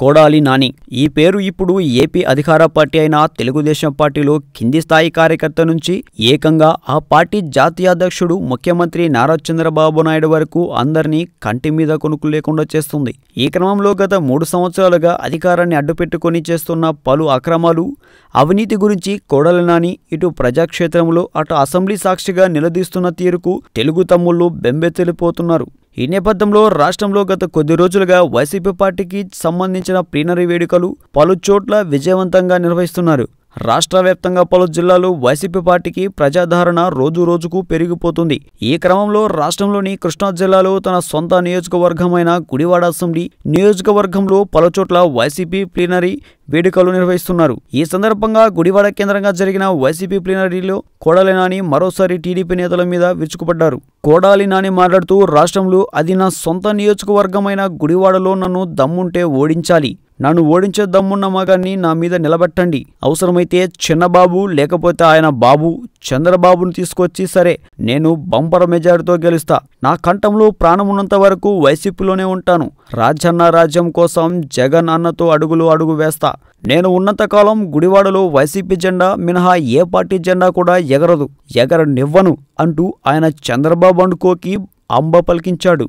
కోడాలి నాని. ఈ పేరు ఇప్పుడు ఏపీ అధికార పార్టీ అయిన తెలుగుదేశం పార్టీలో కింది స్థాయి కార్యకర్త నుంచి ఏకంగా ఆ పార్టీ జాతీయ అధ్యక్షుడు ముఖ్యమంత్రి నారా చంద్రబాబు నాయుడు వరకు అందరినీ కంటి మీద కొనుక్కు లేకుండా చేస్తుంది. ఈ క్రమంలో గత మూడు సంవత్సరాలుగా అధికారాన్ని అడ్డుపెట్టుకొని చేస్తున్న పలు అక్రమాలు అవినీతి గురించి కోడలి నాని ఇటు ప్రజాక్షేత్రంలో అటు అసెంబ్లీ సాక్షిగా నిలదీస్తున్న తీరుకు తెలుగు తమ్ముళ్ళు బెంబెత్తిలిపోతున్నారు. ఈ నేపథ్యంలో రాష్ట్రంలో గత కొద్ది రోజులుగా వైసీపీ పార్టీకి సంబంధించిన ప్లీనరీ వేడుకలు పలు చోట్ల విజయవంతంగా నిర్వహిస్తున్నారు. రాష్ట్ర వ్యాప్తంగా పలు జిల్లాలు వైసీపీ పార్టీకి ప్రజాదరణ రోజు రోజుకు పెరిగిపోతుంది. ఈ క్రమంలో రాష్ట్రంలోని కృష్ణా జిల్లాలో తన సొంత నియోజకవర్గమైన గుడివాడ అసెంబ్లీ నియోజకవర్గంలో పలుచోట్ల వైసీపీ ప్లీనరీ వేడుకలు నిర్వహిస్తున్నారు. ఈ సందర్భంగా గుడివాడ కేంద్రంగా జరిగిన వైసీపీ ప్లీనరీలో కోడాలి నాని మరోసారి టీడీపీ నేతల మీద విరుచుకుపడ్డారు. కోడాలి నాని మాట్లాడుతూ రాష్ట్రంలో అది నా సొంత నియోజకవర్గమైన గుడివాడలో నన్ను దమ్ముంటే ఓడించాలి. నన్ను ఓడించే దమ్మున్న మగాన్ని నా మీద నిలబెట్టండి. అవసరమైతే చిన్నబాబు లేకపోతే ఆయన బాబు చంద్రబాబును తీసుకొచ్చి సరే నేను బంపర్ మెజారిటీతో గెలుస్తా. నా కంఠంలో ప్రాణమున్నంత వరకు వైసీపీలోనే ఉంటాను. రాజన్న రాజ్యం కోసం జగన్ అన్నతో అడుగులు అడుగు వేస్తా. నేను ఉన్నంతకాలం గుడివాడలో వైసీపీ జెండా మినహా ఏ పార్టీ జెండా కూడా ఎగరదు. ఎగరనివ్వను అంటూ ఆయన చంద్రబాబు అండుకోకి అంబ పలికించాడు.